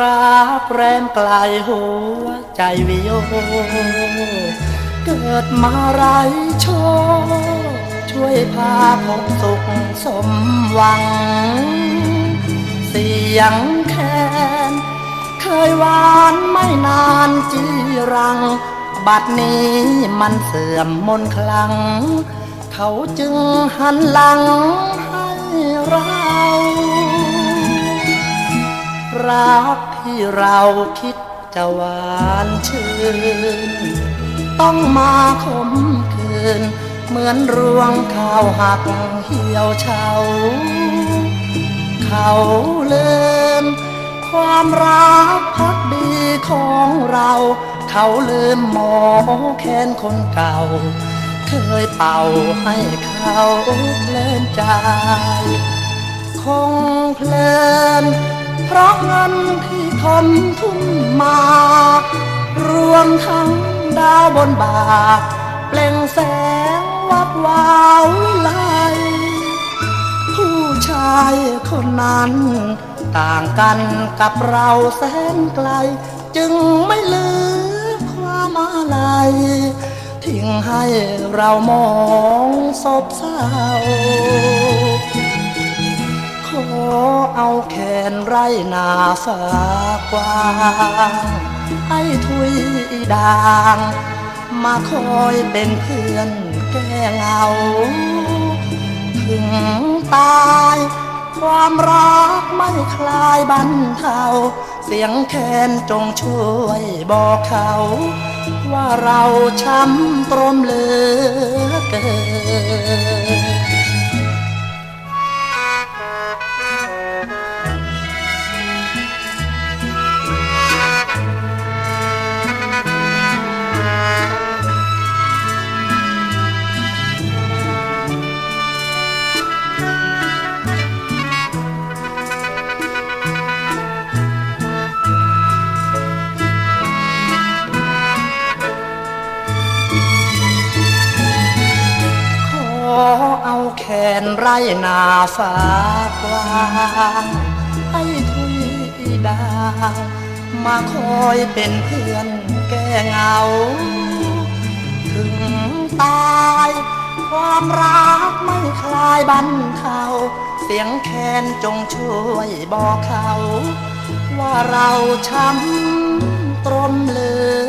รักแรมไกลหัวใจวิโย เกิดมาไรโชคช่วยพาพบสุขสมหวัง เสียงแคนเคยหวานไม่นานจีรัง บัดนี้มันเสื่อมมนคลัง เขาจึงหันหลังให้เรารัก ที่เราคิดจะหวานชื่น ต้องมาคมคืน เหมือนรวงข้าวหักเหี่ยวเฉาเขาลืมความรักพักดีของเรา เขาลืมหมอแค้นคนเก่า เคยเป่าให้เขาเลินใจ คงเพลิน เพราะเงินที่ทนทุ่มมา รวมทั้งดาวบนบาเปล่งแสงวับวาวไลผู้ชายคนนั้น ต่างกันกับเราแสนไกล จึงไม่เหลือความอะไรทิ้งให้เรามองศพเศร้า ขอเอาแขนไรนาฝากกวางให้ทุยด่าง มาคอยเป็นเพื่อนแก้เหงา ถึงตาย ความรักไม่คลายบันเทาเสียงแคนจงช่วยบอกเขา ว่าเราช้ำตรมเหลือเกิน เอาแขนไรนาฝากวางให้ทุยดามาคอยเป็นเพื่อนแก้เหงา ถึงตาย ความรักไม่คลายบันเทาเสียงแคนจงช่วยบอกเขา ว่าเราช้ำตรมเลย